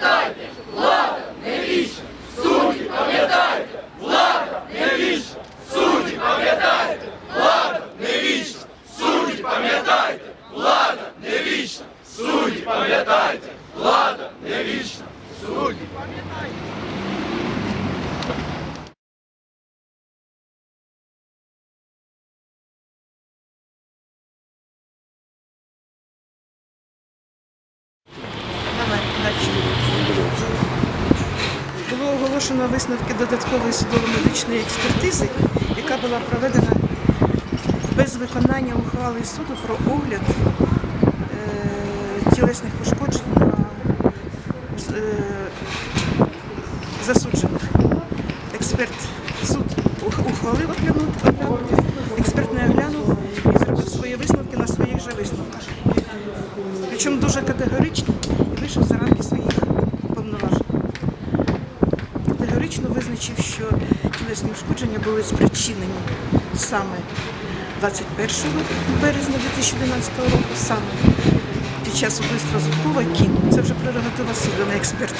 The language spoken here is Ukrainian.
пам'ятайте, влада не вічна, судді пам'ятайте, влада не вічна, судді пам'ятайте, влада не вічна, судді пам'ятайте, влада не вічна, судді пам'ятайте, влада не вічна, судді пам'ятайте. Оголошено висновки додаткової судово-медичної експертизи, яка була проведена без виконання ухвали суду про огляд е, тілесних пошкоджень на е, засуджених. Експерт суд ухвалив оглянути, оглянути, експерт не оглянув і зробив свої висновки на своїх же висновках. Причому дуже категорично і вийшов за рамки своїх повноважень. Категорично визначив, що тілесні ушкодження були спричинені саме 21 березня 2011 року, саме під час убивства Зубкова кін. Це вже прерогатива суду, на експерт.